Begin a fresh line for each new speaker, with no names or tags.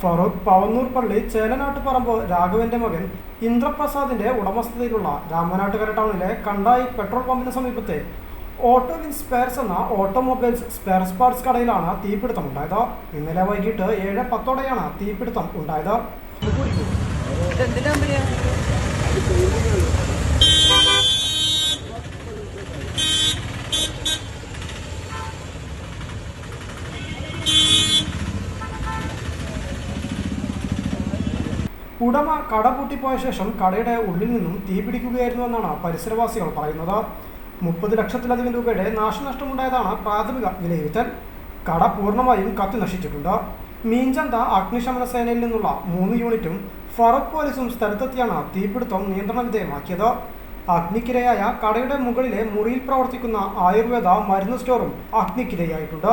ഫറൂഖ് പവന്നൂർ പള്ളി ചേലനാട്ടുപറമ്പ് രാഘവന്റെ മകൻ ഇന്ദ്രപ്രസാദിന്റെ ഉടമസ്ഥതയിലുള്ള രാമനാട്ടുകര ടൗണിലെ കണ്ടായി പെട്രോൾ പമ്പിന് സമീപത്തെ ഓട്ടോ വിൻ സ്പെയർസ് എന്ന ഓട്ടോമൊബൈൽസ് സ്പെയർ പാർട്സ് കടയിലാണ് തീപിടുത്തം ഉണ്ടായത്. ഇന്നലെ വൈകിട്ട് ഏഴ് പത്തോടെയാണ് തീപിടുത്തം ഉണ്ടായത്. ഉടമ കട പൂട്ടിപ്പോയ ശേഷം കടയുടെ ഉള്ളിൽ നിന്നും തീപിടിക്കുകയായിരുന്നു എന്നാണ് പരിസരവാസികൾ പറയുന്നത്. മുപ്പത് ലക്ഷത്തിലധികം രൂപയുടെ നാശനഷ്ടമുണ്ടായതാണ് പ്രാഥമിക വിലയിരുത്തൽ. കട പൂർണമായും കത്തി നശിച്ചിട്ടുണ്ട്. മീൻചന്ത അഗ്നിശമന സേനയിൽ നിന്നുള്ള മൂന്ന് യൂണിറ്റും ഫറൂഖ് പോലീസും സ്ഥലത്തെത്തിയാണ് തീപിടുത്തം നിയന്ത്രണ വിധേയമാക്കിയത്. അഗ്നിക്കിരയായ കടയുടെ മുകളിലെ മുറിയിൽ പ്രവർത്തിക്കുന്ന ആയുർവേദ മരുന്ന് സ്റ്റോറും അഗ്നിക്കിരയായിട്ടുണ്ട്.